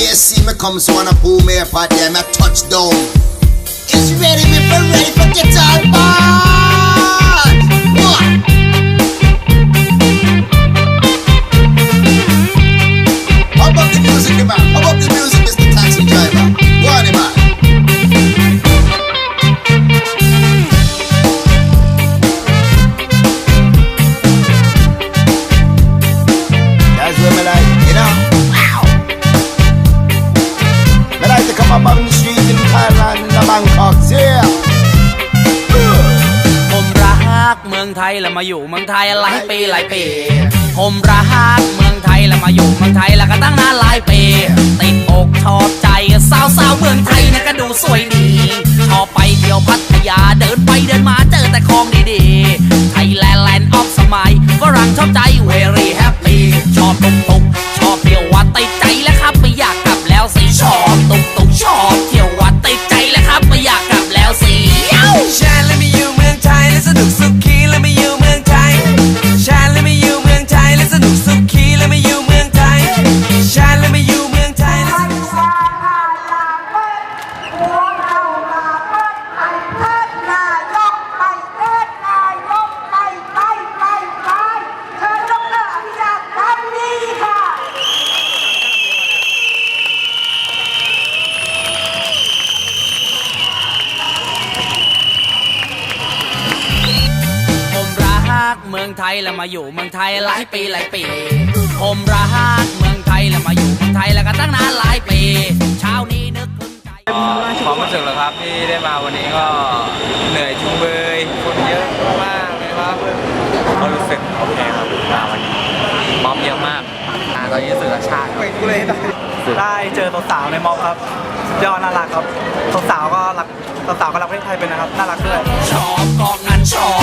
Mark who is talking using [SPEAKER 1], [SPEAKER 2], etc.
[SPEAKER 1] you see me come, so wanna pull me for them a touchdown. It's ready, me for ready, forget all
[SPEAKER 2] bar. มืองไทยแล้วมาอยู่เมืองไทยหลายปีหลายปี ผมรักเมืองไทยแล้วมาอยู่เมืองไทยแล้วก็ตั้งนานหลายปี ติดอกชอบใจสาวสาวๆเมืองไทยนี่ก็ดูสวยดีชอบไปเที่ยวพัทยาเดินไปเดินมาเจอแต่ของดีๆ ไทยแลนด์แลนด์ออฟสมัยฝรั่งชอบใจเวรี อ
[SPEAKER 3] งไทยแล้
[SPEAKER 2] วมาอยู่เมืองไทยหลายปีหลายปี ผมรักเมืองไทยแล้วมาอยู่เมืองไทยแล้วก็ตั้งนานหลายปี เช้านี้นึกถึงใจ
[SPEAKER 4] ความรู้สึกเหรอครับที่ได้มาวันนี้ก็เหนื่อยจุงเบยคนเยอะมากเลยครับก็รู้สึกโอเคครับมาวันนี้ม็อบเยอะมากอ่าตอนนี้สื่อชาติครับ
[SPEAKER 5] ได้เจอสาวๆในม็อบครับยอดน่ารักครับสาวๆก็รักสาวๆก็รักประเทศไทยเป็นนะครับน่ารักด้วย
[SPEAKER 2] ชอบกองงานชอบ